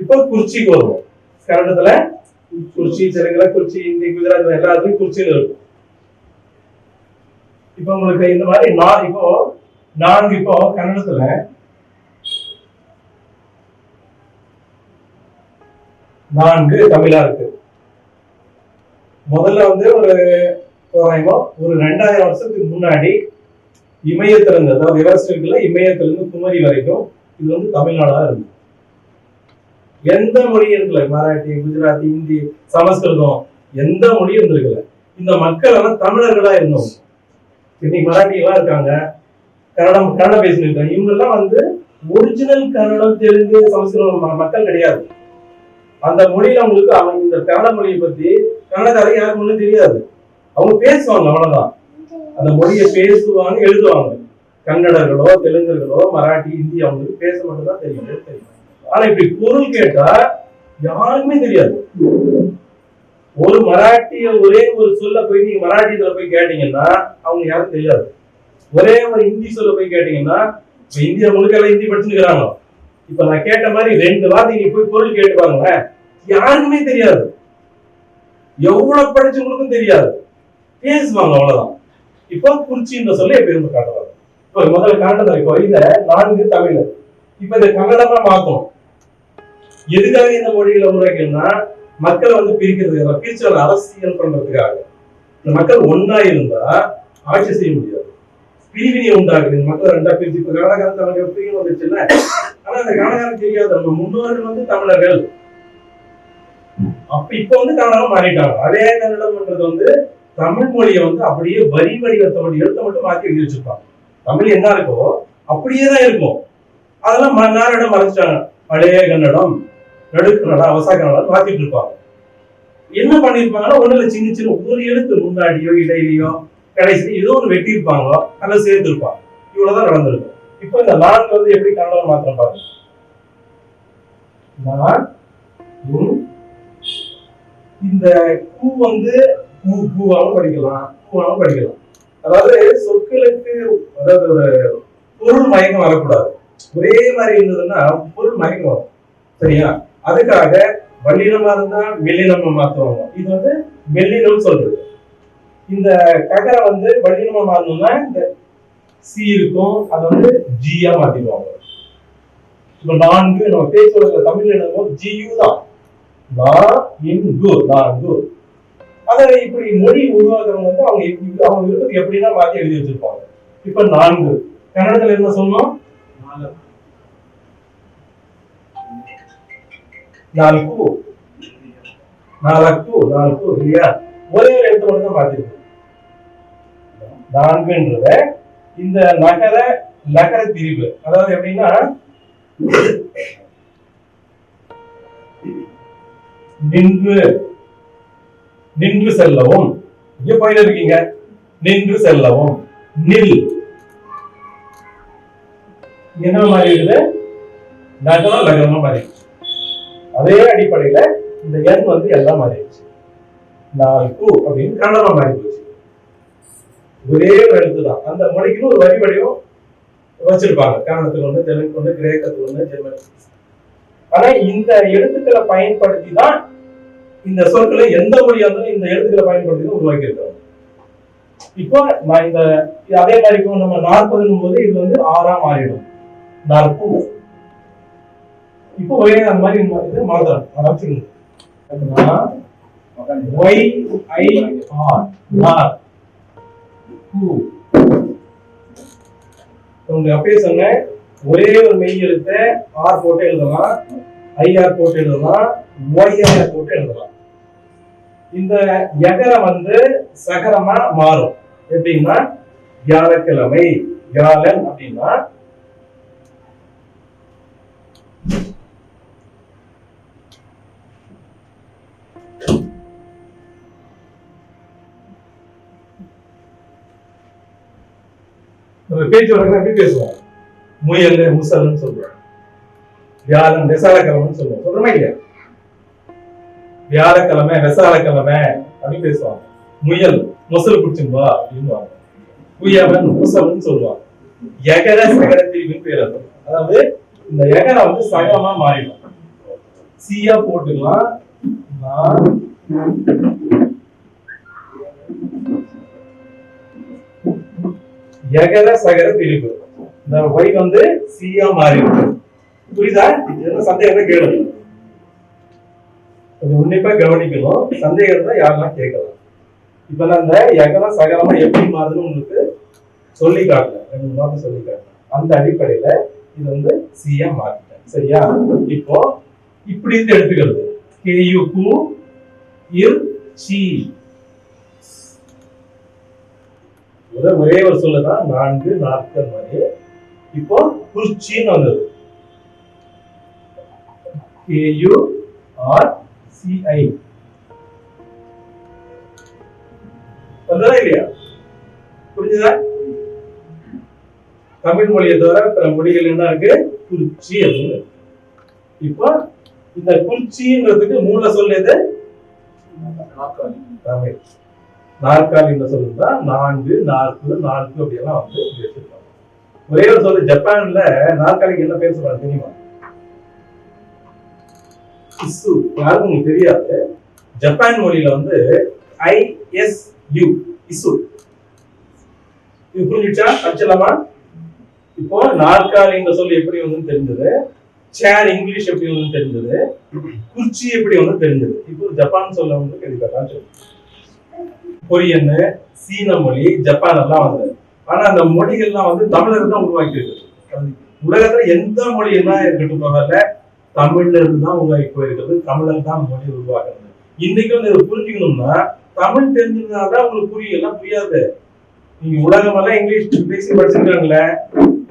இப்போ குறிச்சிக்கு வருவோம். கன்னடத்துல குறிச்சி தெலுங்குல குறிச்சி இந்தி குஜராத் எல்லாத்துலயும் குறிச்சின்னு இருக்கும். இப்போ உங்களுக்கு இந்த மாதிரி நான் இப்போ நான்கு இப்போ கன்னடத்துல நான்கு தமிழா இருக்கு. முதல்ல வந்து ஒரு தோராயமா ஒரு ரெண்டாயிரம் வருஷத்துக்கு முன்னாடி இமயத்துல இருந்து அதாவது விவசாயத்துல இமயத்துல இருந்து குமரி வரைக்கும் இது வந்து தமிழ்நாடா இருந்தது. எந்த மொழி இருக்குல்ல? மராட்டி குஜராத்தி ஹிந்தி சமஸ்கிருதம். எந்த மொழியும் இருந்திருக்கல? இந்த மக்கள் எல்லாம் தமிழர்களா இருந்தோம் இன்னைக்கு மராட்டி எல்லாம் இருக்காங்க. கன்னடம் கன்னடம் பேசினிருக்காங்க இவங்க எல்லாம் வந்து ஒரிஜினல் கன்னடம் தெலுங்கு சமஸ்கிருதம் மக்கள் கிடையாது. அந்த மொழியில அவங்களுக்கு அவங்க இந்த கன்னட மொழியை பத்தி கன்னடக்காரங்க யாருக்கு ஒண்ணும் தெரியாது. அவங்க பேசுவாங்க அவ்வளவுதான். அந்த மொழியை பேசுவாங்க எழுதுவாங்க. கன்னடர்களோ தெலுங்கர்களோ மராட்டி ஹிந்தி அவங்களுக்கு பேச மட்டும்தான் தெரியும் தெரியும். ஆனா இப்படி பொருள் கேட்டா யாருக்குமே தெரியாது. ஒரு மராட்டிய ஒரே ஒரு சொல்ல போய் நீங்க மராட்டி இதுல போய் கேட்டீங்கன்னா அவங்க யாரும் தெரியாது. ஒரே ஒரு ஹிந்தி சொல்ல போய் கேட்டீங்கன்னா இப்ப இந்தியா முழுக்க எல்லாம் ஹிந்தி படிச்சுக்கிறாங்க இப்ப நான் கேட்ட மாதிரி ரெண்டு வார்த்தை நீங்க போய் பொருள் கேட்டு பாருங்களேன் யாருக்குமே தெரியாது. எவ்வளவு படிச்சவங்களுக்கும் தெரியாது. பேசுவாங்க அவ்வளவுதான். இப்போ குறிச்சின்ற சொல்ல எப்படி இருந்து காட்டுவாங்க. இப்போ முதல்ல காட்டுறது இப்போ இத நான்கு தமிழ். இப்ப இதை கன்னடமா மாத்தணும். எதுக்காக இந்த மொழிகளை முறைகள்னா மக்களை வந்து பிரிக்கிறதுக்காக பிரிச்சு அரசியல் பண்றதுக்காக. இந்த மக்கள் ஒண்ணா இருந்தா ஆட்சி செய்ய முடியாது. பிரிவினை உண்டாகுது. மக்கள் ரெண்டா பிரிச்சு இப்ப கன்னடகாரன் தமிழக பிரிவு வந்துச்சுல்ல ஆனா அந்த கன்னடகாரன் தெரியாது நம்ம முன்னோர்கள் வந்து தமிழர்கள். அப்ப இப்ப வந்து கன்னடம் மாறிட்டாங்க. அதே கன்னடம்ன்றது வந்து தமிழ் மொழியை வந்து அப்படியே வரி வடிவத்தை மட்டும் எழுத்த மட்டும் மாற்றி எழுதி வச்சிருப்பாங்க. தமிழ் என்ன இருக்கோ அப்படியே தான் இருக்கும். அதெல்லாம் மன்னாரிடம் மறைச்சிட்டாங்க. பழைய கன்னடம். நடுக்கன்னடம் அவசா கன்னடம் மாத்திட்டு இருப்பாங்க. என்ன பண்ணிருப்பாங்கன்னா ஒண்ணுல சின்ன சின்ன ஒரு எழுத்து முன்னாடியோ இடையிலையோ கடைசி ஏதோ ஒன்று வெட்டியிருப்பாங்க அல்லது சேர்த்திருப்பாங்க. இவ்வளவுதான் நடந்திருக்கும். இப்போ இந்த நான் வந்து எப்படி கன்னடம் மாத்திரம் பாருங்க. நான் இந்த கூ வந்து பூ பூவாவும் படிக்கலாம் பூவாவும் படிக்கலாம். அதாவது சொற்களுக்கு அதாவது ஒரு பொருள் மயக்கம் வரக்கூடாது. ஒரே மாதிரி இருந்ததுன்னா பொருள் மயக்கம் வரும். சரியா? அதுக்காக வல்லினமா இருந்தா மெல்லினமா மாத்துவாங்க இது வந்து மெல்லினம் சொல்றது. இந்த ககரை வந்து வல்லினமா மாறணும்னா இந்த சி இருக்கும் அதை வந்து ஜியா மாத்திடுவாங்க. இப்ப நான்கு நம்ம பேச்சு தமிழ் எழுதும் ஜியு தான். நான் நான்கு. அதை இப்படி மொழி உருவாக்குறவங்க வந்து அவங்க அவங்க விருப்பத்துக்கு எப்படின்னா மாத்தி எழுதி வச்சிருப்பாங்க. இப்ப நான்கு. கன்னடத்துல என்ன சொன்னோம்? நான்கு நாலக்கு நான்கு இல்லையா ஒரே ஒரு எழுத்து மட்டும் தான் மாத்திருக்கு நான்குன்றத இந்த நகர நகர பிரிவு அதாவது எப்படின்னா நின்று நின்று செல்லவும் இங்க போயிட்டு இருக்கீங்க நின்று செல்லவும் நில் என்ன மாதிரி இருக்குது நகரம் நகரமா மாதிரி அதே அடிப்படையில இந்த எண் வந்து எல்லாம் மாறிடுச்சு. நான்கு அப்படின்னு கன்னடமா மாறி போச்சு ஒரே ஒரு எழுத்து தான். அந்த மொழிக்குன்னு ஒரு வரி வடிவம் வச்சிருப்பாங்க. கன்னடத்துல ஒண்ணு தெலுங்கு ஒண்ணு கிரேக்கத்துல ஒண்ணு ஜெர்மனி ஆனா இந்த எழுத்துக்களை பயன்படுத்தி தான் இந்த சொற்களை எந்த மொழியா இருந்தாலும் இந்த எழுத்துக்களை பயன்படுத்தி தான் உருவாக்கி இருக்காங்க இப்போ நான் இந்த அதே மாதிரி இப்போ நம்ம நாற்பதுங்கும் போது இது வந்து ஆறா மாறிடும். நாற்பது இப்போ ஒரே அந்த மாதிரி இந்த இது மாத்திரம் ஒய் ஐ ஆர் நார் உங்க அப்பயே சொன்னேன் ஒரே ஒரு மெய் எழுத்த ஆர் போட்டு எழுதலாம் ஐஆர் போட்டு எழுதலாம் ஒய்ஆர் போட்டு எழுதலாம். இந்த எகரம் வந்து சகரமா மாறும். எப்படின்னா வியாழக்கிழமை வியாழன் அப்படின்னா பேச்சு வழக்கம் எப்படி பேசுவோம்? முயல் முசல்னு சொல்றோம். வியாழன் விசாலக்கிழமைன்னு சொல்லுவோம் சொல்றோமா இல்லையா? வியாழக்கிழமை விசாலக்கிழமை அப்படின்னு பேசுவாங்க. முயல் முசல் பிடிச்சும்பா அப்படின்னு குயவன் முசல்னு சொல்லுவாங்க. எகர சகர பிரிவுன்னு பேர் அது. அதாவது இந்த எகர வந்து சகரமா மாறிடும். சியா போட்டுக்கலாம். நான் எகர சகர பிரிப்பு இந்த ஒய் வந்து சியா மாறி இருக்கு. புரியுதா? சந்தேகம் கேளு கொஞ்சம் உன்னிப்பா கவனிக்கணும். சந்தேகம் இருந்தா யாரெல்லாம் கேட்கலாம்? இப்ப நான் இந்த எகர சகரமா எப்படி மாறுதுன்னு உங்களுக்கு சொல்லி காட்டுறேன் ரெண்டு மாதம் சொல்லி காட்டுறேன் அந்த அடிப்படையில இது வந்து சியா மாறிட்டேன். சரியா? இப்போ இப்படி இருந்து எடுத்துக்கிறது. கேயு கு இர் சி. ஒரே ஒரே ஒரு சொல்லுதான் நான்கு நாட்கள் மாதிரி இப்போ குறிச்சின்னு வந்தது. கேயு ஆர் சிஐ வந்ததா இல்லையா? புரிஞ்சுதா? தமிழ் மொழியை தவிர பிற மொழிகள் என்ன இருக்கு? குறிச்சி அப்படின்னு. இப்போ இந்த குறிச்சின்றதுக்கு மூல சொல் எது? தமிழ். நாற்காலி என்ன சொல்லுதா நான்கு நாற்பது நான்கு அப்படியெல்லாம் வந்து வச்சிருக்காங்க ஒரே ஒரு சொல்லு ஜப்பான்ல நாற்காலிக்கு என்ன பேர் சொல்றாங்க தெரியுமா? இசு யாருக்கும் உங்களுக்கு தெரியாது. ஜப்பான் மொழியில வந்து ஐ எஸ் யு இசு இது புரிஞ்சுச்சா படிச்சலாமா இப்போ நாற்காலின்ற சொல் எப்படி வந்து தெரிஞ்சது. சேர் இங்கிலீஷ் எப்படி வந்து தெரிஞ்சது. குர்ச்சி எப்படி வந்து தெரிஞ்சது. இப்போ ஜப்பான் சொல்ல வந்து கேள்விப்பட்டான்னு சொல்லு கொரியன் சீன மொழி ஜப்பான் எல்லாம் வந்தது. ஆனா அந்த மொழிகள்லாம் வந்து தமிழர் தான் உருவாக்கி இருக்கு உலகத்துல எந்த மொழி என்ன இருக்கட்டும் பரவாயில்ல தமிழ்ல இருந்து தான் உருவாக்கி போயிருக்கிறது. தமிழர் தான் மொழி உருவாக்குறது. இன்னைக்கு வந்து இதை புரிஞ்சுக்கணும்னா தமிழ் தெரிஞ்சிருந்தாதான் உங்களுக்கு புரியலாம் எல்லாம் புரியாது. நீங்க உலகம் எல்லாம் இங்கிலீஷ் பேசி படிச்சிருக்காங்களே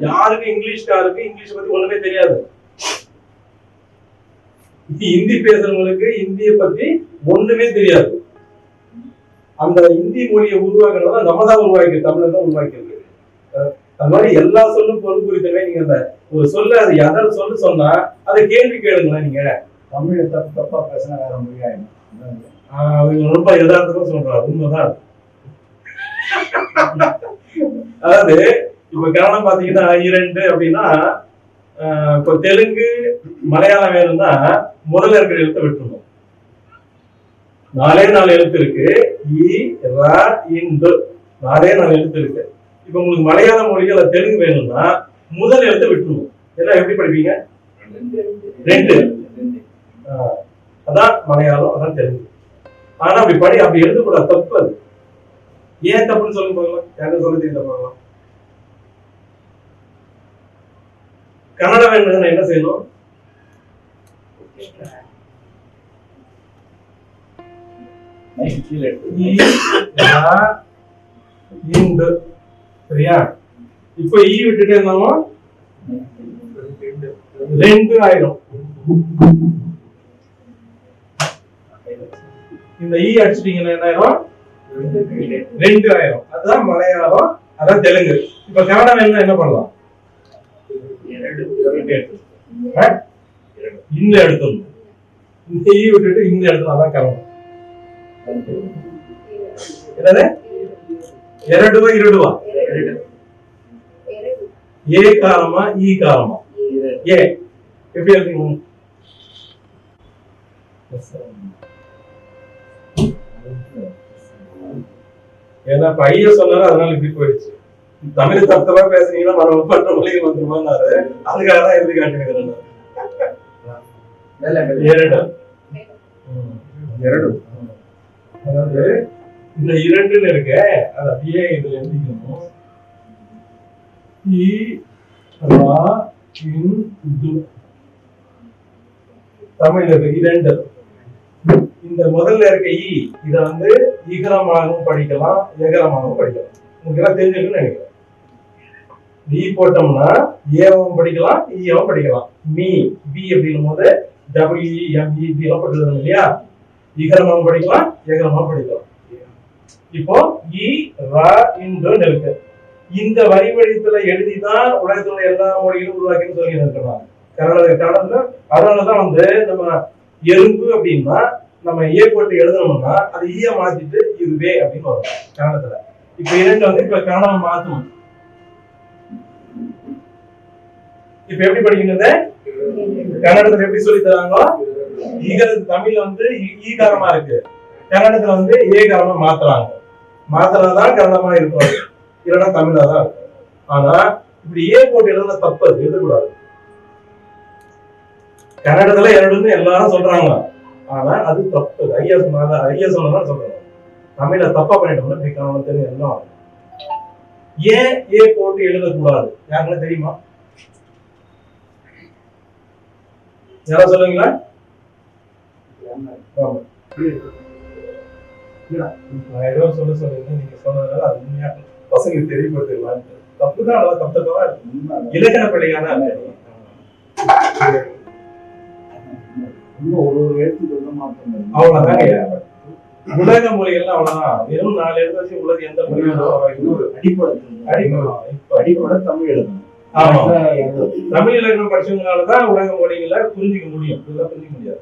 யாருக்கும் இங்கிலீஷ்காருக்கு இங்கிலீஷ் பத்தி ஒண்ணுமே தெரியாது. ஹிந்தி பேசுறவங்களுக்கு இந்திய பத்தி ஒண்ணுமே தெரியாது. அந்த இந்தி மொழியை உருவாக்குறதா நம்ம தான் உருவாக்கி தமிழர் தான் உருவாக்கியிருக்கு அது மாதிரி எல்லா சொல்லும் பொருள் குறித்தவே நீங்க அந்த ஒரு சொல்ல அது எதை சொல்லு சொன்னா அதை கேள்வி கேளுங்களேன் நீங்க. தமிழை தப்பு தப்பா பேசினா வேற மொழியாயிடும் ஆஹ் அவங்க ரொம்ப எதார்த்தமா சொல்றாரு உண்மைதான் அதாவது இப்ப கன்னடம் பாத்தீங்கன்னா இரண்டு அப்படின்னா ஆஹ் இப்ப தெலுங்கு மலையாளம் வேணும்னா முதல்ல இருக்கிற எழுத்தை விட்டுருணும் நாலே நாலு எழுத்து இருக்கு இ ரா இந்து நாலே நாலு எழுத்து இருக்கு இப்ப உங்களுக்கு மலையாள மொழி அல்ல தெலுங்கு வேணும்னா முதல் எழுத்து விட்டுருவோம். எல்லாம் எப்படி படிப்பீங்க? ரெண்டு. அதான் மலையாளம் அதான் தெலுங்கு. ஆனா அப்படி படி அப்படி எழுதக்கூடாது. தப்பு அது. ஏன் தப்புன்னு சொல்லுங்க பார்க்கலாம் யாரும் சொல்ல தெரியல பார்க்கலாம் கன்னடம் வேணும்னா என்ன செய்யணும்? சரியா இப்போ ஈ விட்டுட்டே இருந்தாலும் ரெண்டு ஆயிரும் இந்த ஈ அடிச்சிட்டீங்கன்னா என்ன ஆயிரும் ரெண்டு ஆயிரம் அதுதான் மலையாளம் அதான் தெலுங்கு இப்ப கன்னடம் என்ன பண்ணலாம் இந்த எடுத்துடணும் இந்த ஈ விட்டுட்டு இந்த எடுத்து அதான் கன்னடம் என்னது ಎರಡುವ ಇರುಡುವ ஏ காரமா ஈ காரமா ஏ எப்படி எழுதுங்க ஏன்னா பையன் சொன்னாரு அதனால இப்படி போயிடுச்சு தமிழ் தத்தமா பேசுனீங்கன்னா மரம் மற்ற மொழிகள் வந்துருமான்னாரு அதுக்காக தான் எழுதி காட்டுகிறேன் ಮೇಲೆ ಮೇಲೆ. இரண்டு ம். ಎರಡು அதாவது இந்த இரண்டுன்னு இருக்க அது அப்படியே இதுல எழுதிக்கணும். இ ரா இன் து இருக்கு இரண்டு. இந்த முதல்ல இருக்க e, இ இத வந்து ஈகரமாகவும் படிக்கலாம் ஏகரமாகவும் படிக்கலாம். உங்களுக்கு எல்லாம் தெரிஞ்சிருக்குன்னு நினைக்கிறேன். ஈ போட்டோம்னா ஏவும் படிக்கலாம் e ஈயவும் படிக்கலாம். மீ பி அப்படின்னும் போது டபிள்யூ எம் e, எல்லாம் போட்டுருந்தோம் இல்லையா? ஈகரமாகவும் படிக்கலாம் ஏகரமா படிக்கலாம். இப்போ இ ரா இருக்கு இந்த வரி வழித்துல எழுதிதான் உலகத்துல எல்லா மொழிகளும் உருவாக்கின்னு சொல்லி இருக்கிறாங்க. கன்னட கன்னடத்துல அதனாலதான் வந்து நம்ம எறும்பு அப்படின்னா நம்ம ஏ போட்டு எழுதணும்னா அது ஈய மாத்திட்டு இதுவே அப்படின்னு வரும் கன்னடத்துல இப்ப இரண்டு வந்து இப்ப கன்னடம் மாத்தணும். இப்ப எப்படி படிக்கிறது கன்னடத்துல எப்படி சொல்லி தராங்களோ? ஈகல் தமிழ்ல வந்து ஈகாரமா இருக்கு. கன்னடத்துல வந்து ஏகாரமா மாத்துறாங்க. மாத்துறதுதான் கன்னடமா இருக்கும். இல்லைன்னா தமிழா தான் இருக்கும். ஆனா இப்படி ஏ போட்டு எழுத தப்பு எழுதக்கூடாது. கன்னடத்துல எழுதுன்னு எல்லாரும் சொல்றாங்க. ஆனா அது தப்பு. ஐயா சொன்னாங்க ஐயா சொன்னதான் சொல்றாங்க. தமிழ தப்பா பண்ணிட்டோம்னா இப்படி தெரியும் எல்லாம் ஏன் ஏ போட்டு எழுதக்கூடாது. யாருக்குன்னா தெரியுமா? யாரா சொல்லுங்களேன். சொல்ல சொல்லுங்க நீங்க சொன்னதுனால அது உண்மையா பசங்க தெரியப்படுத்திடலாம் தப்பு தான் அவ்வளவு தப்பு தப்பா இருக்கு இலக்கண பிள்ளையான ஒரு ஒரு அவ்வளவுதாங்க உலக மொழிகள் அவ்வளவுதான் வெறும் நாலு எழுத்து வச்சு உலக எந்த மொழியும் அடிப்படை அடிப்படை தமிழ் எழுதணும் ஆமா தமிழ் இலக்கணம் படிச்சவங்களாலதான் உலக மொழிகளை புரிஞ்சுக்க முடியும் புரிஞ்சிக்க புரிஞ்சுக்க முடியாது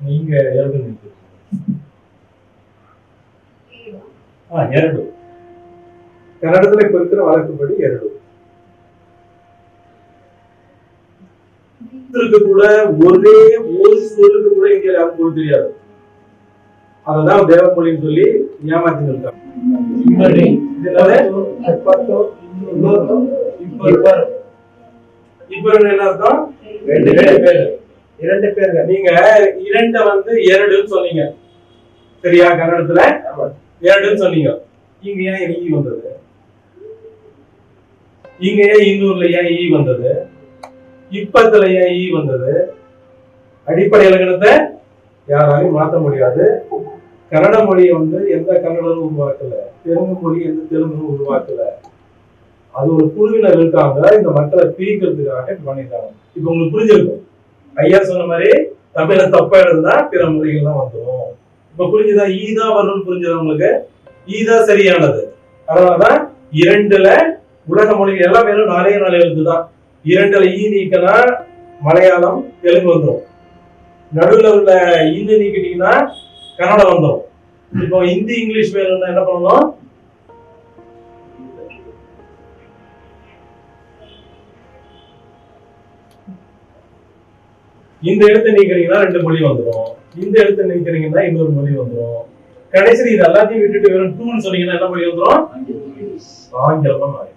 நீங்க எழுதுனீங்க ஆ ಎರಡು ಕನ್ನಡದಲ್ಲಿ ಕುರಿತಿರೋ வழக்குப்படி ಎರಡು சொல்லுக்கு கூட ஒரே ஒரு சொல்லுக்கு கூட இந்தியால யாருக்கும் பொருள் தெரியாது அதான் தேவமொழின்னு சொல்லி ஏமாத்தி இருக்காங்க என்ன இரண்டு பேர்கள் நீங்க இரண்ட வந்து எரடுன்னு சொன்னீங்க. சரியா கன்னடத்துல? எரடுன்னு சொன்னீங்க. இங்க ஏன் ஈ வந்தது? இங்க ஏன் இன்னூர்ல ஏன் ஈ வந்தது? இப்பத்துல ஏன் ஈ வந்தது? அடிப்படை இலக்கணத்தை யாராலையும் மாற்ற முடியாது. கன்னட மொழியை வந்து எந்த கன்னடமும் உருவாக்கல. தெலுங்கு மொழி எந்த தெலுங்கும் உருவாக்கல. அது ஒரு குழுவினர் இருக்காங்க. இந்த மக்களை பிரிக்கிறதுக்காக பண்ணிட்டாங்க இப்ப உங்களுக்கு புரிஞ்சிருக்கும். ஐயா சொன்ன மாதிரி தமிழ தப்பா எழுதுனா பிற மொழிகள்லாம் வந்துடும் இப்ப புரிஞ்சுதா? ஈதா வரும்னு புரிஞ்சது உங்களுக்கு? ஈதா சரியானது. அதனாலதான் இரண்டுல உலக மொழிகள் எல்லாம் வெறும் நாலே நாலு எழுதுதான் இரண்டுல ஈ நீக்கினா மலையாளம் தெலுங்கு வந்துடும் நடுவுல உள்ள இந்து நீக்கிட்டீங்கன்னா கன்னடம் வந்துடும் இப்போ ஹிந்தி இங்கிலீஷ் வேணும்னா என்ன பண்ணணும்? இந்த இடத்தை நீக்கிறீங்கன்னா ரெண்டு மொழி வந்துடும் இந்த எழுத்தை நீக்கிறீங்கன்னா இன்னொரு மொழி வந்துடும் கடைசியில் இது எல்லாத்தையும் விட்டுட்டு வெறும் டூன்னு சொன்னீங்கன்னா என்ன மொழி வந்துடும் ஆங்கிலமா மாறி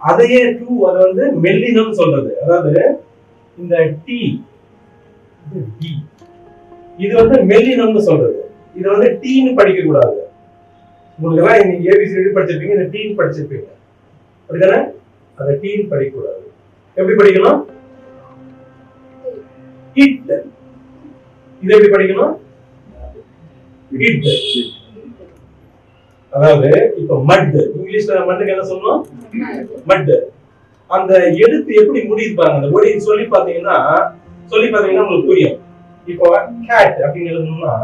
அதையே டூ அதை வந்து மெல்லினம் சொல்றது. அதாவது இந்த டி இது டி இது வந்து மெல்லினம்னு சொல்றது. இது வந்து டீன்னு படிக்க கூடாது உங்களுக்கு எல்லாம் இன்னைக்கு ஏபிசிடி படிச்சிருப்பீங்க இந்த டீன் படிச்சிருப்பீங்க. அப்படிதானே அந்த டீன் படிக்க கூடாது எப்படி படிக்கணும் இட் இது எப்படி படிக்கணும் இட் அதாவது இப்ப மட் இங்கிலீஷ்ல மட்டுக்கு என்ன சொல்லணும்? மட் அந்த எழுத்து எப்படி முடியிருப்பாங்க? அந்த மொழி சொல்லி பாத்தீங்கன்னா சொல்லி பாத்தீங்கன்னா உங்களுக்கு புரியும். இப்போ கேட் அப்படின்னு எழுதணும்னா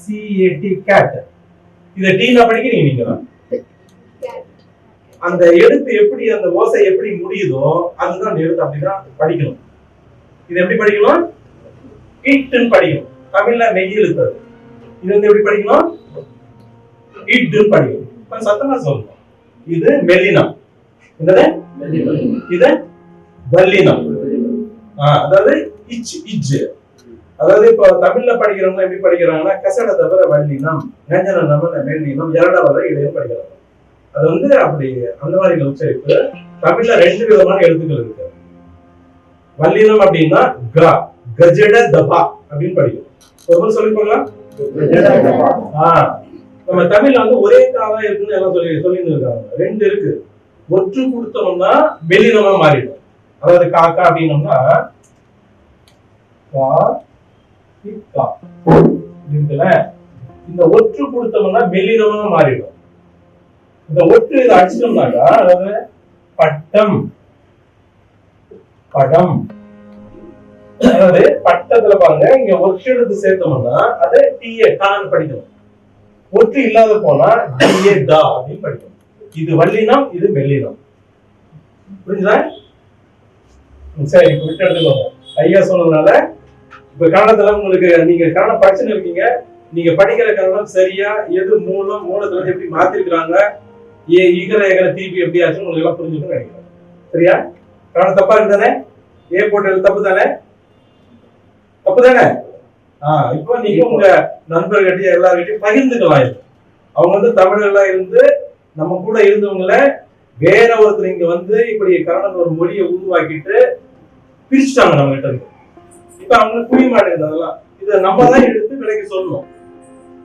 சிஏடி கேட் இத டீனா படிக்கிறீங்க நீங்க அந்த எழுத்து எப்படி அந்த ஓசை எப்படி முடியுதோ அதுதான் அந்த எழுத்து அப்படிதான் படிக்கணும். இது எப்படி படிக்கணும்? இட்டுன்னு படிக்கணும். தமிழ்ல மெய் எழுத்து. இது வந்து எப்படி படிக்கணும்? இட்டுன்னு படிக்கணும். இப்ப சத்தமா சொல்லணும் இது மெல்லினம். என்னது? இது வல்லினம் அதாவது இச் இஜ் அதாவது இப்போ தமிழ்ல படிக்கிறவங்க எப்படி படிக்கிறாங்கன்னா கசட தவிர வல்லினம் நெஞ்சன நமன மெல்லினம் இரட வர இடையும் படிக்கிறாங்க அது வந்து அப்படி அந்த மாதிரி உச்சரிப்பு தமிழ்ல ரெண்டு விதமான எழுத்துக்கள் இருக்கு. வல்லினம் அப்படின்னா க கஜட தபா அப்படின்னு படிக்கும் ஒரு சொல்லி போகலாம் ஆ நம்ம தமிழ்ல வந்து ஒரே காதா இருக்குன்னு எல்லாம் சொல்லி சொல்லி இருக்காங்க ரெண்டு இருக்கு. ஒற்று கொடுத்தோம்னா மெல்லினமா மாறிடும். அதாவது காக்கா அப்படின்னோம்னா கா இருக்குல்ல இந்த ஒற்று கொடுத்தோம்னா மெல்லினமா மாறிடும். இந்த ஒற்று இதை அடிச்சிட்டோம்னாக்கா அதாவது பட்டம். படம். அதாவது பட்டத்துல பாருங்க இங்க ஒற்று எடுத்து சேர்த்தோம்னா அது டிஏ டான்னு படிக்கணும் ஒற்று இல்லாத போனா டிஏ டா அப்படின்னு படிக்கணும் இது வல்லினம் இது மெல்லினம். புரிஞ்சுதா? சரி குறிப்பிட்டு எடுத்துக்கோங்க. ஐயா சொன்னதுனால இப்ப கன்னடத்துல உங்களுக்கு நீங்க கன்னடம் படிச்சுன்னு இருக்கீங்க. நீங்க படிக்கிற கன்னடம் சரியா எது மூலம் மூலத்துல எப்படி மாத்திருக்கிறாங்க? ஏ ஈகர ஏகர திருப்பி எப்படி ஆச்சுன்னு உங்களுக்கு எல்லாம் புரிஞ்சுக்கணும்னு நினைக்கிறேன். சரியா? கன்னடம் தப்பா இருக்குதானே? ஏ போட்டது தப்பு தானே தப்பு தானே ஆஹ் இப்போ நீங்க உங்க நண்பர்கிட்டயும் எல்லார்கிட்டயும் பகிர்ந்துக்கலாம் இது அவங்க வந்து தமிழர்களா இருந்து நம்ம கூட இருந்தவங்கள வேற ஒருத்தர் இங்க வந்து இப்படி கன்னடம் ஒரு மொழியை உருவாக்கிட்டு பிரிச்சுட்டாங்க நம்ம கிட்ட இருக்கு இப்ப அவங்களுக்கு புரிய மாட்டேங்குது அதெல்லாம். இதை நம்ம தான் எடுத்து விலைக்கு சொல்லணும்.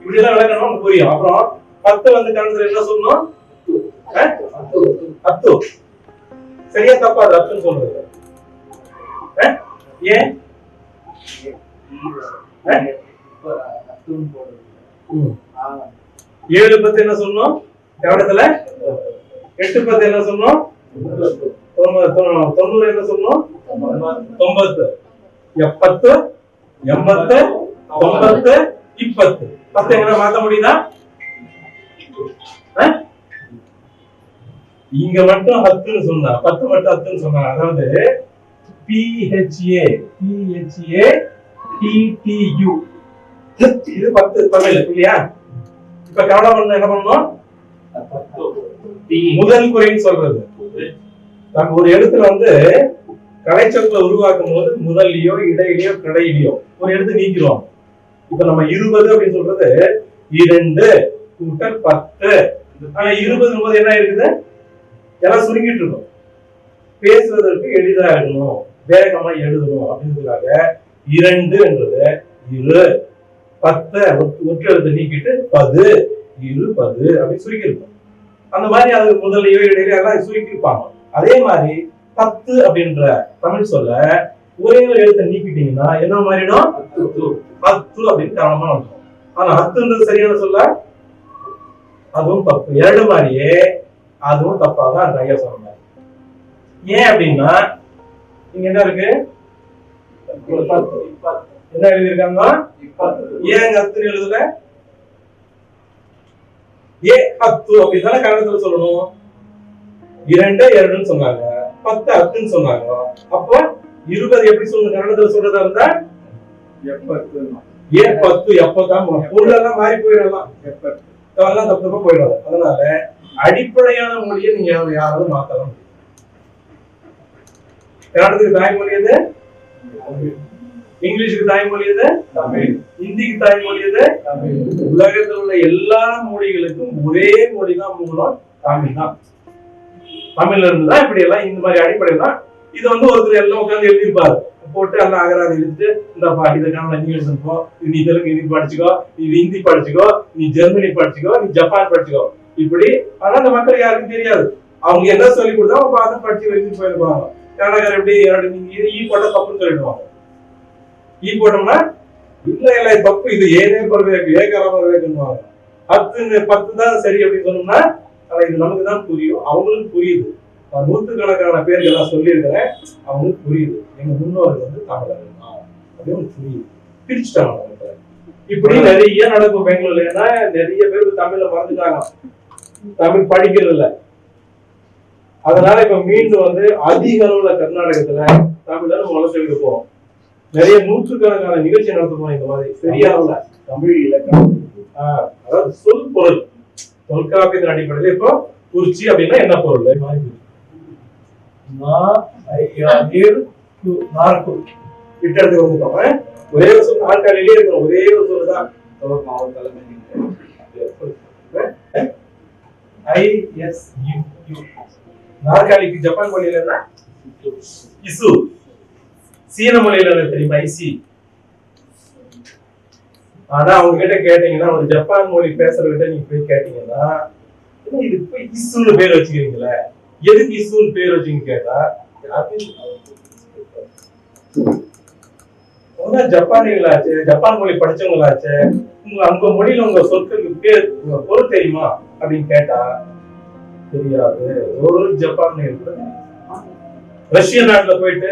இப்படி எல்லாம் விளக்கணும் புரியும். அப்புறம் பத்து வந்து கணக்கு என்ன சொல்லணும்? அத்து சரியா தப்பா அது அத்து சொல்றது. ஏன்? ஏழு பத்து என்ன சொன்னோம் கவனத்துல? எட்டு பத்து என்ன சொன்னோம் தொண்ணூறு என்ன சொன்னோம் தொம்பத்து ಎಪ್ಪತ್ತು ಎಂಬತ್ತು ತೊಂಬತ್ತು ಇಪ್ಪತ್ತು ಮತ್ತೆ ಏನಾರ ಮಾತ முடியுதா ஆ? இங்க மட்டும் ஹத்துன்னு சொன்னா பத்து மட்டும் ஹத்துன்னு சொன்னா அதாவது பிஹெச்ஏ பிஹெச்ஏ டிடியு இது பத்து தமிழ் இல்லையா இப்ப கன்னடம் பண்ண என்ன பண்ணணும் முதல் குறைன்னு சொல்றது நம்ம ஒரு எழுத்துல வந்து கலைச்சொற்களை உருவாக்கும் போது முதல்லையோ இடையிலையோ கடையிலையோ. ஒரு எடுத்து நீக்கிறோம். இப்ப நம்ம இருபது அப்படின்னு சொல்றது இரண்டு கூட்டல் பத்து. ஆனா இருபது போது என்ன இருக்குது எல்லாம் சுருங்கிட்டு இருக்கும். பேசுவதற்கு எளிதா இருக்கணும் வேகமா எழுதணும் அப்படின்றதுக்காக இரண்டுன்றது இரு. பத்த ஒற்று எழுத்து நீக்கிட்டு பது. இரு பது அப்படின்னு சுருக்கியிருப்போம் அந்த மாதிரி அது முதல்லையோ இடையிலயோ எல்லாம் சுருக்கியிருப்பாங்க. அதே மாதிரி பத்து அப்படின்ற தமிழ் சொல்ல ஒரே ஒரு எழுத்தை நீக்கிட்டீங்கன்னா என்ன மாறிடும் பத்து அப்படின்னு கவனமா வந்துடும் ஆனா ஹத்துன்றது சரியான சொல்ல? அதுவும் தப்பு. இரண்டு மாதிரியே அதுவும் தப்பாக அந்த ஐயா சொன்னாங்க ஏன் அப்படின்னா இங்க என்ன இருக்கு? பத்து என்ன எழுதியிருக்காங்க ஏன் ஹத்துன்னு எழுதல? ஏ ஹத்து அப்படிதானே கன்னடத்துல சொல்லணும். இரண்டு இரண்டுன்னு சொன்னாங்க. பத்து ஹத்துன்னு சொன்னாங்க. அப்போ இருபது எப்படி சொல்லணும் கன்னடத்துல சொல்றதா இருந்தா? ஏ பத்து எப்பதான் பொருளெல்லாம் மாறி போயிடலாம். அதெல்லாம் தப்பு தப்பா போயிடாது. அதனால அடிப்படையான மொழியை நீங்க யாராவது மாத்தலாம். கன்னடத்துக்கு தாய்மொழி எது? இங்கிலீஷுக்கு தாய்மொழி எது? ஹிந்திக்கு தாய்மொழி எது? உலகத்தில் உள்ள எல்லா மொழிகளுக்கும் ஒரே மொழி தான் மூலம் தமிழ் தான் தமிழ்ல இருந்து தான் இப்படி எல்லாம் இந்த மாதிரி அடிப்படையில் தான் இது வந்து ஒருத்தர் எல்லாம் உட்காந்து எழுதியிருப்பாரு. போட்டு எல்லாம் அகராதி எழுதிட்டு இந்த பா இதுக்கான நீ எழுதுப்போ நீ தெலுங்கு ஹிந்தி படிச்சுக்கோ. நீ ஹிந்தி படிச்சுக்கோ. நீ ஜெர்மனி படிச்சுக்கோ. நீ ஜப்பான் படிச்சுக்கோ. இப்படி. ஆனா அந்த மக்கள் யாருக்கும் தெரியாது. அவங்க என்ன சொல்லி கொடுத்தா அவங்க பார்த்து படிச்சு எழுதி போயிருப்பாங்க கன்னடக்காரர் எப்படி யாரு நீங்க இது e ஈ போட்ட தப்புன்னு சொல்லிடுவாங்க. ஈ போட்டோம்னா இல்ல இல்ல இது தப்பு. இது ஏனே பரவாயில்லை ஏகராம வேணுவாங்க பத்து பத்து தான் சரி அப்படின்னு சொன்னோம்னா ஆனா இது நமக்கு தான் புரியும். அவங்களுக்கு புரியுது. நூற்றுக்கணக்கான பேருக்கு எல்லாம் சொல்லியிருக்கிறேன். அவங்களுக்கு புரியுது. எங்க முன்னோர்கள் வந்து தமிழர்கள் தான். அப்படின்னு புரியுது. பிரிச்சுட்டாங்க இப்படி நிறைய நடக்கும் பெங்களூர்ல. ஏன்னா நிறைய பேர் தமிழ்ல மறந்துட்டாங்க. தமிழ் படிக்கிறது இல்ல. அதனால இப்ப மீண்டும் வந்து அதிக அளவுல கர்நாடகத்துல தமிழ நம்ம வளர்த்துக்கிட்டு போறோம். நிறைய நூற்றுக்கணக்கான நிகழ்ச்சி நடத்துவோம் இந்த மாதிரி. பெரிய அளவுல தமிழ் இலக்கணம். அதாவது சொல் பொருள். தொல்காப்பியத்தின் அடிப்படையில் இப்போ குறிச்சி அப்படின்னா என்ன பொருள்? விட்டு வந்துட்டோம் ஒரே ஒரு சொல் நாற்காலியிலே இருக்கிறோம் ஒரே ஒரு சொல் தான். மாவட்ட தலைமை நாற்காலிக்கு ஜப்பான் மொழியில என்ன? இசு. சீன மொழியில தெரியுமா? ஐசி ஆனா அவங்க கிட்ட கேட்டீங்கன்னா ஒரு ஜப்பான் மொழி பேசுறவங்கிட்ட நீங்க போய் கேட்டீங்கன்னா இது போய் இசுன்னு பேர் வச்சுக்கிறீங்களே? எதுக்கு இசுன்னு பேர் வச்சுன்னு கேட்டா யாருமே ஜப்பானிகளாச்சு ஜப்பான் மொழி படிச்சவங்களாச்சு உங்க அங்க மொழியில உங்க சொற்களுக்கு பேர் உங்க பொருள் தெரியுமா? அப்படின்னு கேட்டா தெரியாது. ஒரு ஜப்பான் இருக்கு ரஷ்ய நாட்டுல போயிட்டு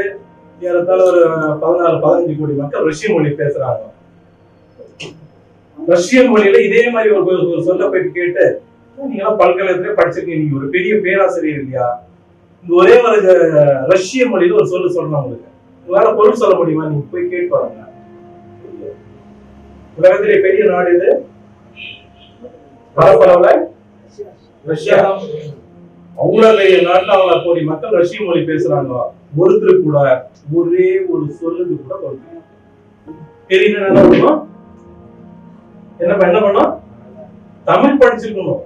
ஏறத்தாழ ஒரு பதினாலு பதினஞ்சு கோடி மக்கள் ரஷ்ய மொழி பேசுறாங்க. ரஷ்ய மொழியில இதே மாதிரி ஒரு ஒரு சொல்ல போய் கேட்டு நீங்க எல்லாம் பல்கலைக்கழகத்திலே படிச்சிருக்கீங்க நீங்க ஒரு பெரிய பேராசிரியர் இல்லையா? இந்த ஒரே ஒரு ரஷ்ய மொழியில ஒரு சொல்லு சொல்லணும் உங்களுக்கு உங்களால பொருள் சொல்ல முடியுமா? நீங்க போய் கேட்டு பாருங்க உலகத்திலே பெரிய நாடு இது பரப்பளவுல ரஷ்யா. தான் அவ்வளவு பெரிய நாட்டுல அவங்க கோடி மக்கள் ரஷ்ய மொழி பேசுறாங்க. ஒருத்தர் கூட ஒரே ஒரு சொல்லுக்கு கூட பெரிய என்ன என்ன பண்ண- என்ன பண்ணும் தமிழ் படிச்சிருக்கணும்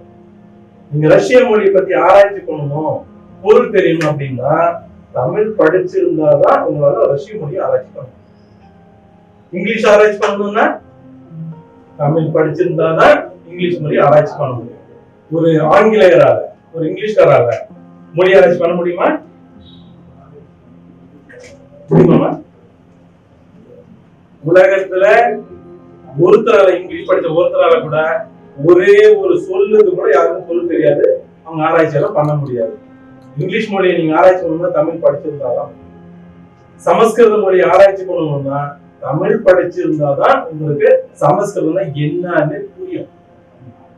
நீங்க ரஷ்ய மொழியை பத்தி ஆராய்ச்சி பண்ணணும் பொருள் தெரியணும் அப்படின்னா தமிழ் படிச்சிருந்தாதான் உங்களால ரஷ்ய மொழியை ஆராய்ச்சி பண்ணணும் இங்கிலீஷ் ஆராய்ச்சி பண்ணணும்னா? தமிழ் படிச்சிருந்தாதான் இங்கிலீஷ் மொழி ஆராய்ச்சி பண்ண முடியும். ஒரு ஆங்கிலேயராக ஒரு இங்கிலீஷ்காராக மொழி ஆராய்ச்சி பண்ண முடியுமா? உலகத்துல ஒருத்தரால இங்கிலீஷ் படிச்ச ஒருத்தரால கூட ஒரே ஒரு சொல்லுக்கு கூட யாருக்கும் சொல்ல தெரியாது. அவங்க ஆராய்ச்சி எல்லாம் பண்ண முடியாது. இங்கிலீஷ் மொழியை நீங்க ஆராய்ச்சி பண்ணணும்னா தமிழ் படிச்சிருந்தாதான் சமஸ்கிருத மொழியை ஆராய்ச்சி பண்ணணும்னா தமிழ் படிச்சிருந்தாதான் உங்களுக்கு சமஸ்கிருதம்னா என்னன்னு புரியும்.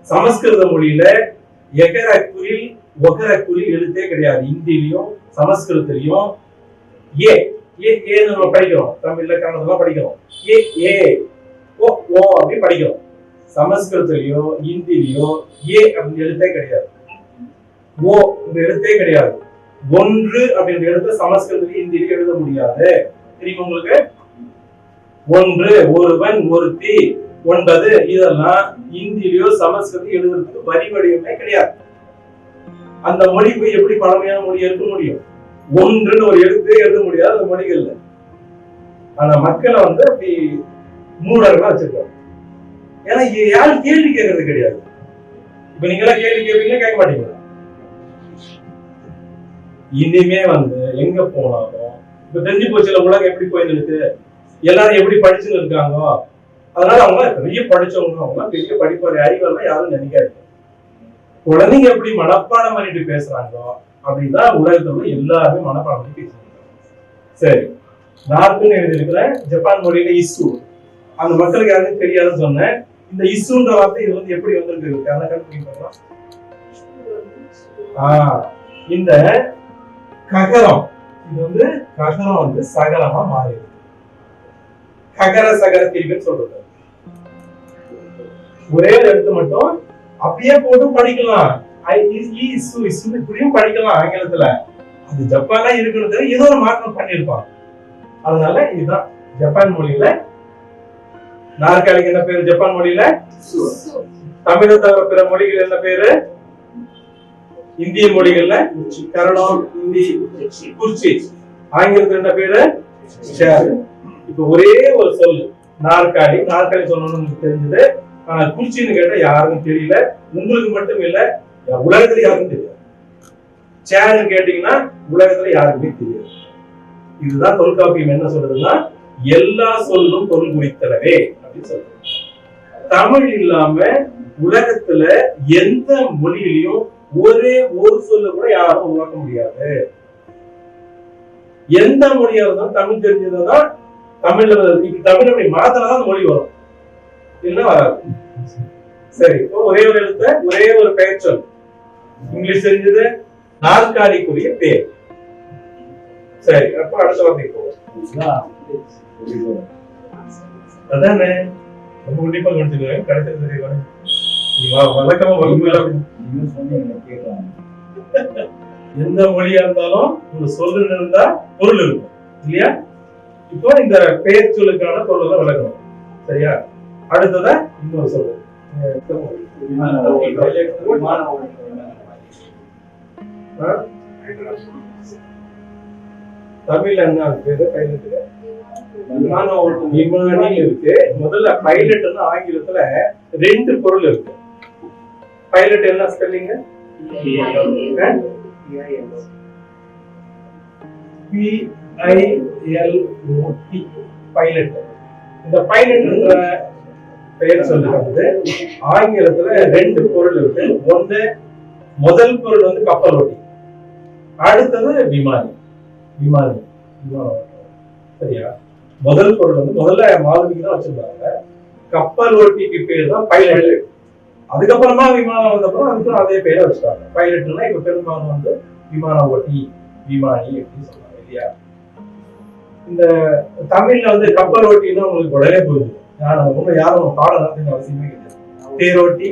சமஸ்கிருத மொழியில எகர குரில் ஒகர குரில் எழுத்தே கிடையாது. இந்தியிலையும் சமஸ்கிருதத்திலையும். ஏ ஏ ஏ நம்ம படிக்கிறோம். தமிழ்ல கன்னடம்லாம் படிக்கிறோம். ஏ ஏ. ஓ அப்படி படிக்கிறோம். சமஸ்கிருதத்திலயோ இந்தியிலயோ ஏ அப்படின்னு எழுத்தே கிடையாது. ஓ இந்த எழுத்தே கிடையாது. ஒன்று அப்படின்ற எழுத்த சமஸ்கிருதத்திலயும் இந்தியிலையும் எழுத முடியாது. தெரியுமா உங்களுக்கு? ஒன்று ஒருவன் ஒருத்தி ஒன்பது இதெல்லாம் இந்தியிலயோ சமஸ்கிருதம் எழுதுறதுக்கு வரி வடிவமே கிடையாது. அந்த மொழிக்கு எப்படி பழமையான மொழி எழுத முடியும்? ஒன்றுன்னு ஒரு எழுத்து எழுத முடியாது அந்த மொழிகள்ல ஆனா மக்களை வந்து அப்படி மூடர்களா வச்சிருக்காங்க. ஏன்னா யாரும் கேள்வி கேட்கறது கிடையாது. இப்ப நீங்க எல்லாம் கேள்வி கேட்பீங்களா கேட்க மாட்டீங்களா? இனிமே வந்து எங்க போனாலும் இப்ப தெரிஞ்சு போச்சுல உலகம் எப்படி போயின்னு இருக்கு எல்லாரும் எப்படி படிச்சுன்னு இருக்காங்க அதனால அவங்க பெரிய படிச்சவங்க அவங்க பெரிய படிப்பாரு அறிவெல்லாம் யாரும் நினைக்காது. குழந்தைங்க எப்படி மனப்பாடம் பண்ணிட்டு பேசுறாங்களோ அப்படிதான் உலகத்துல எல்லாருமே மனப்பாடம் பண்ணி பேசுறாங்க. சரி நார்த்துன்னு எழுதியிருக்கிறேன் ஜப்பான் மொழியில இசு அந்த மக்களுக்கு யாருக்கும் தெரியாதுன்னு சொன்னேன். இந்த இசுன்ற வார்த்தை இது வந்து எப்படி வந்திருக்கு? அதை கண்டுபிடிக்கலாம் ஆஹ் இந்த ககரம். இது வந்து ககரம் வந்து சகரமா மாறிடுது ககர சகர பிரிவுன்னு சொல்றது. ஒரே ஒரு எழுத்து மட்டும். அப்படியே போட்டு படிக்கலாம். ஐ இஸ் இ இப்படியும் படிக்கலாம் ஆங்கிலத்துல. அது ஜப்பானா இருக்கிறது ஏதோ ஒரு மாற்றம் பண்ணிருப்பான் அதனால இதுதான் ஜப்பான் மொழியில நாற்காலிக்கு என்ன பேரு? ஜப்பான் மொழியில? தமிழை தவிர பிற மொழிகள் என்ன பேரு? இந்திய மொழிகள்ல? கன்னடம் ஹிந்தி குர்ச்சி ஆங்கிலத்துல என்ன பேரு? சேர் இப்ப ஒரே ஒரு சொல் நாற்காலி. நாற்காலி சொல்லணும்னு தெரிஞ்சது. ஆனா குர்ச்சின்னு கேட்டா யாருக்கும் தெரியல. உங்களுக்கு மட்டும் இல்ல உலகத்துல யாருக்கும் தெரியாது சேர்னு கேட்டீங்கன்னா உலகத்துல யாருக்குமே தெரியாது. இதுதான் தொல்காப்பியம் என்ன சொல்றதுன்னா எல்லா சொல்லும் பொருள் குறித்தனவே அப்படின்னு சொல்றது தமிழ் இல்லாம உலகத்துல எந்த மொழியிலையும் ஒரே ஒரு சொல்ல கூட யாரும் உருவாக்க முடியாது. எந்த மொழியா இருந்தாலும் தமிழ் தெரிஞ்சதுதான் தமிழ்ல இப்ப தமிழ் அப்படி மாத்தினாதான் அந்த மொழி வரும். இல்லைன்னா வராது. சரி இப்போ ஒரே ஒரு எழுத்த ஒரே ஒரு பெயர் சொல். இங்கிலீஷ் தெரிஞ்சது நாற்காலிக்குரிய பேர். சரி அப்ப அடுத்த வார்த்தைக்கு போவோம். அதானே? ரொம்ப கண்டிப்பா கணிச்சுக்குவேன் கடைசியில் தெரியும்? வழக்கமா வகுப்புல எந்த மொழியா இருந்தாலும் ஒரு சொல்லு இருந்தா பொருள் இருக்கும். இல்லையா? இப்போ இந்த பெயர் சொல்லுக்கான பொருள் விளக்கணும். சரியா? அடுத்ததா இன்னொரு சொல்லு ஆ? தமிழ்ல என்ன பேரு பைலட்டுக்கு விமானம் இருக்கு. முதல்ல பைலட்னு ஆங்கிலத்துல ரெண்டு பொருள் இருக்கு. பைலட் என்ன ஸ்பெல்லிங் பிஐஎல்ஓடி பைலட் இந்த பைலட்ன்ற பெயர் சொல்லுறது வந்து ஆங்கிலத்துல ரெண்டு பொருள் இருக்கு. ஒண்ணு முதல் பொருள் வந்து கப்பல் ஓட்டி. அடுத்தது விமானி. விமானி. விமானம் சரியா? முதல் பொருள் வந்து முதல்ல மாலுமிக்கு தான் வச்சிருந்தாங்க. கப்பல் ஓட்டிக்கு பேர் தான் பைலட் அதுக்கப்புறமா விமானம் வந்தப்பறம் அதுக்கும் அதே பேரை வச்சுட்டாங்க. பைலட்னா இப்ப பெரும்பாலும் வந்து விமான ஓட்டி விமானி அப்படின்னு சொல்றாங்க இல்லையா? இந்த தமிழ்ல வந்து கப்பல் ஓட்டின்னா உங்களுக்கு உடனே புரிஞ்சுக்கும் நான் ரொம்ப யாரும் பாடம் நடத்துங்க அவசியமே கிடையாது. தேரோட்டி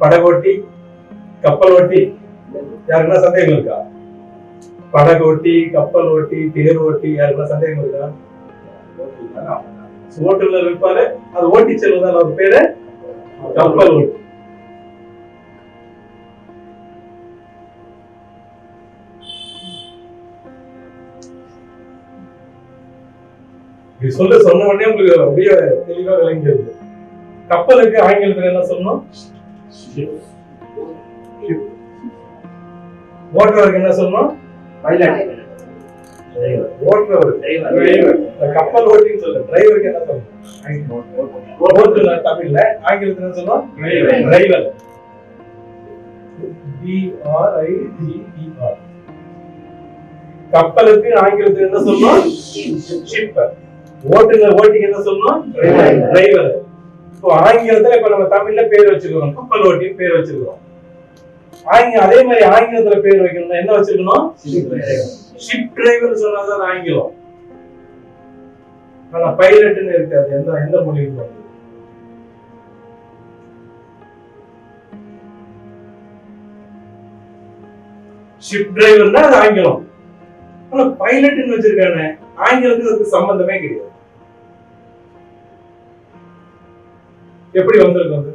படகோட்டி கப்பல் ஓட்டி யாருக்குன்னா சந்தேகம் இருக்கா? படகோட்டி கப்பல் ஓட்டி தேர் ஓட்டி யாருக்குன்னா சந்தேகம் இருக்கா? ஓட்டுநர் இருப்பாரு. அது ஓட்டி செல்வதால் அவர் பேரு கப்பல் ஓட்டி. சொல்ல சொன்ன உடனே உங்களுக்கு அப்படியே தெளிவா விளங்கிடுது கப்பலுக்கு ஆங்கிலத்துல என்ன சொல்லணும்? ஓட்டுறவருக்கு என்ன சொல்லணும்? ஓட்டுறவர் இந்த கப்பல் ஓட்டின்னு சொல்லு டிரைவருக்கு என்ன தமிழ்ல ஆங்கிலத்துல டிரைவர் டிஆர்ஐடிஆர் கப்பலுக்கு ஆங்கிலத்துல என்ன சொல்லணும் ஷிப் ஓட்டுநர் ஓட்டிக்கு என்ன சொல்லணும் டிரைவர் இப்போ ஆங்கிலத்துல இப்ப நம்ம தமிழ்ல பேர் வச்சிருக்கிறோம். கப்பல் ஓட்டின்னு பேர் வச்சிருக்கிறோம். ஆங்க அதே மாதிரி ஆங்கிலத்துல பேர் வைக்கணும்னா என்ன வச்சிருக்கணும்? ஷிப் டிரைவர் சொன்னாதான் ஆங்கிலம் ஆனா பைலட்னு இருக்காது. எந்த எந்த மொழியும் வந்து ஷிப் டிரைவர்னா அது ஆங்கிலம் ஆனா பைலட்னு வச்சிருக்கானே ஆங்கிலத்துக்கு அதுக்கு சம்பந்தமே கிடையாது. எப்படி வந்திருக்கு வந்து